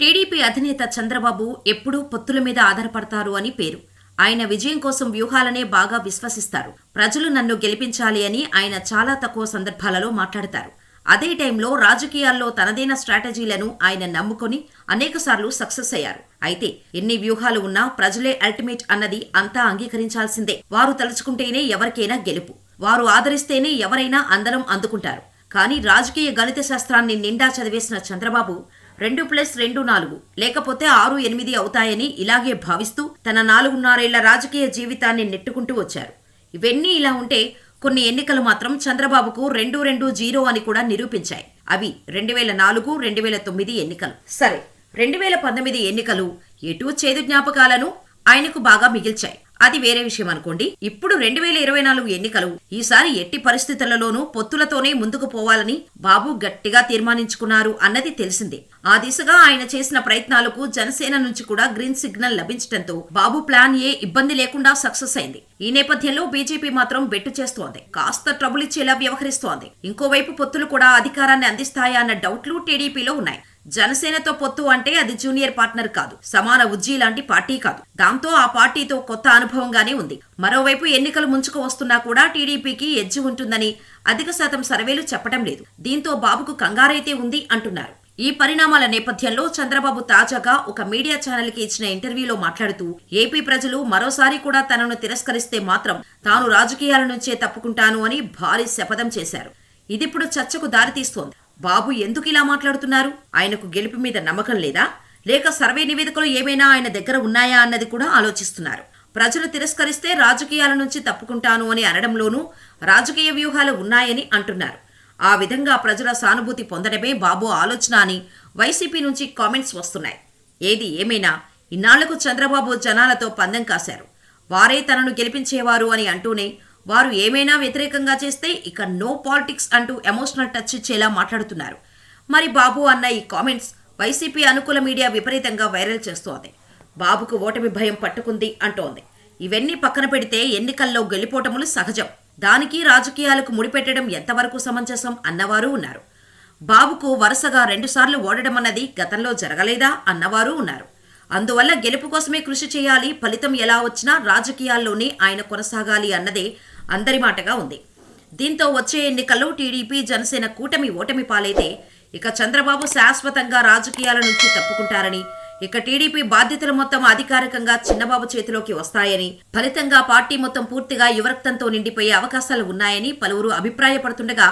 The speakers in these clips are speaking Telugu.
టీడీపీ అధినేత చంద్రబాబు ఎప్పుడూ పొత్తుల మీద ఆధారపడతారు అని పేరు. ఆయన విజయం కోసం వ్యూహాలనే బాగా విశ్వసిస్తారు. ప్రజలు నన్ను గెలిపించాలి అని ఆయన చాలా తక్కువ సందర్భాలలో మాట్లాడతారు. అదే టైంలో రాజకీయాల్లో తనదైన స్ట్రాటజీలను ఆయన నమ్ముకొని అనేకసార్లు సక్సెస్ అయ్యారు. అయితే ఎన్ని వ్యూహాలు ఉన్నా ప్రజలే అల్టిమేట్ అన్నది అంతా అంగీకరించాల్సిందే. వారు తలుచుకుంటేనే ఎవరికైనా గెలుపు. వారు ఆదరిస్తేనే ఎవరైనా అందరం అందుకుంటారు. కానీ రాజకీయ గణిత శాస్త్రాన్ని నిండా చదివేసిన చంద్రబాబు రెండు ప్లస్ రెండు నాలుగు. లేకపోతే ఆరు ఎనిమిది అవుతాయని ఇలాగే భావిస్తూ తన నాలుగున్నరేళ్ళ రాజకీయ జీవితాన్ని నెట్టుకుంటూ వచ్చారు. ఇవన్నీ ఇలా ఉంటే కొన్ని ఎన్నికలు మాత్రం చంద్రబాబుకు రెండు రెండు జీరో అని కూడా నిరూపించాయి. అవి రెండు వేల నాలుగు రెండు వేల తొమ్మిది ఎన్నికలు. సరే రెండు వేల పంతొమ్మిది ఎన్నికలు ఎటు చేదు జ్ఞాపకాలను ఆయనకు బాగా మిగిల్చాయి. అది వేరే విషయం అనుకోండి. ఇప్పుడు రెండు వేల ఇరవై నాలుగు ఎన్నికలు. ఈసారి ఎట్టి పరిస్థితులలోనూ పొత్తులతోనే ముందుకు పోవాలని బాబు గట్టిగా తీర్మానించుకున్నారు అన్నది తెలిసిందే. ఆ దిశగా ఆయన చేసిన ప్రయత్నాలకు జనసేన నుంచి కూడా గ్రీన్ సిగ్నల్ లభించడంతో బాబు ప్లాన్ ఏ ఇబ్బంది లేకుండా సక్సెస్ అయింది. ఈ నేపథ్యంలో బీజేపీ మాత్రం బెట్టు చేస్తోంది. కాస్త ట్రబుల్ ఇచ్చేలా వ్యవహరిస్తోంది. ఇంకోవైపు పొత్తులు కూడా అధికారాన్ని అందిస్తాయా అన్న డౌట్లు టీడీపీలో ఉన్నాయి. జనసేనతో పొత్తు అంటే అది జూనియర్ పార్ట్నర్ కాదు. సమాన ఉజ్జీ లాంటి పార్టీ కాదు. దాంతో ఆ పార్టీతో కొత్త అనుభవంగానే ఉంది. మరోవైపు ఎన్నికలు ముంచుకు వస్తున్నా కూడా టీడీపీకి ఎజ్జి ఉంటుందని అధిక శాతం సర్వేలు చెప్పడం లేదు. దీంతో బాబుకు కంగారైతే ఉంది అంటున్నారు. ఈ పరిణామాల నేపథ్యంలో చంద్రబాబు తాజాగా ఒక మీడియా ఛానల్కి ఇచ్చిన ఇంటర్వ్యూలో మాట్లాడుతూ ఏపీ ప్రజలు మరోసారి కూడా తనను తిరస్కరిస్తే మాత్రం తాను రాజకీయాల నుంచే తప్పుకుంటాను అని భారీ శపథం చేశారు. ఇదిప్పుడు చర్చకు దారితీస్తోంది. బాబు ఎందుకు ఇలా మాట్లాడుతున్నారు? ఆయనకు గెలుపు మీద నమ్మకం లేదా? లేక సర్వే నివేదికలు ఏమైనా ఆయన దగ్గర ఉన్నాయా అన్నది కూడా ఆలోచిస్తున్నారు. ప్రజలు తిరస్కరిస్తే రాజకీయాల నుంచి తప్పుకుంటాను అని అనడంలోనూ రాజకీయ వ్యూహాలు ఉన్నాయని అంటున్నారు. ఆ విధంగా ప్రజల సానుభూతి పొందడమే బాబు ఆలోచన అని వైసీపీ నుంచి కామెంట్స్ వస్తున్నాయి. ఏది ఏమైనా ఇన్నాళ్ళకు చంద్రబాబు జనాలతో పందెం కాశారు. వారే తనను గెలిపించేవారు అని అంటూనే వారు ఏమైనా వ్యతిరేకంగా చేస్తే ఇక నో పాలిటిక్స్ అంటూ ఎమోషనల్ టచ్ ఇచ్చేలా మాట్లాడుతున్నారు. మరి బాబు అన్న ఈ కామెంట్స్ వైసీపీ అనుకూల మీడియా విపరీతంగా వైరల్ చేస్తోంది. బాబుకు ఓటమి భయం పట్టుకుంది అంటోంది. ఇవన్నీ పక్కన పెడితే ఎన్నికల్లో గెలిపోటములు సహజం. దానికి రాజకీయాలకు ముడిపెట్టడం ఎంతవరకు సమంజసం అన్నవారు ఉన్నారు. బాబుకు వరుసగా రెండుసార్లు ఓడడం అన్నది గతంలో జరగలేదా అన్నవారు ఉన్నారు. అందువల్ల గెలుపు కోసమే కృషి చేయాలి ఫలితం ఎలా వచ్చినా రాజకీయాల్లోనే ఆయన కొనసాగాలి అన్నదే అందరి మాటగా ఉంది. దీంతో వచ్చే ఎన్నికల్లో టీడీపీ జనసేన కూటమి ఓటమి పాలైతే ఇక చంద్రబాబు శాశ్వతంగా రాజకీయాల నుంచి తప్పుకుంటారని ఇక టీడీపీ బాధ్యతలు మొత్తం అధికారికంగా చిన్నబాబు చేతిలోకి వస్తాయని ఫలితంగా పార్టీ మొత్తం పూర్తిగా యువరక్తంతో నిండిపోయే అవకాశాలు ఉన్నాయని పలువురు అభిప్రాయపడుతుండగా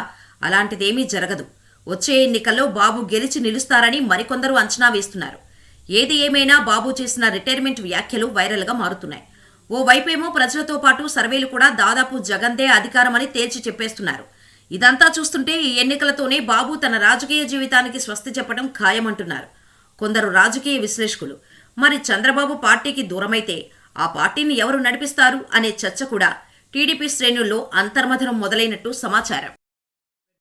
అలాంటిదేమీ జరగదు. వచ్చే ఎన్నికల్లో బాబు గెలిచి నిలుస్తారని మరికొందరు అంచనా వేస్తున్నారు. ఏది ఏమైనా బాబు చేసిన రిటైర్మెంట్ వ్యాఖ్యలు వైరల్గా మారుతున్నాయి. ఓ వైపేమో ప్రజలతో పాటు సర్వేలు కూడా దాదాపు జగందే అధికారమని తేల్చి చెప్పేస్తున్నారు. ఇదంతా చూస్తుంటే ఈ ఎన్నికలతోనే బాబు తన రాజకీయ జీవితానికి స్వస్తి చెప్పడం ఖాయమంటున్నారు. కొందరు రాజకీయ విశ్లేషకులు. మరి చంద్రబాబు పార్టీకి దూరమైతే ఆ పార్టీని ఎవరు నడిపిస్తారు అనే చర్చ కూడా టీడీపీ శ్రేణుల్లో అంతర్మథనం మొదలైనట్టు సమాచారం.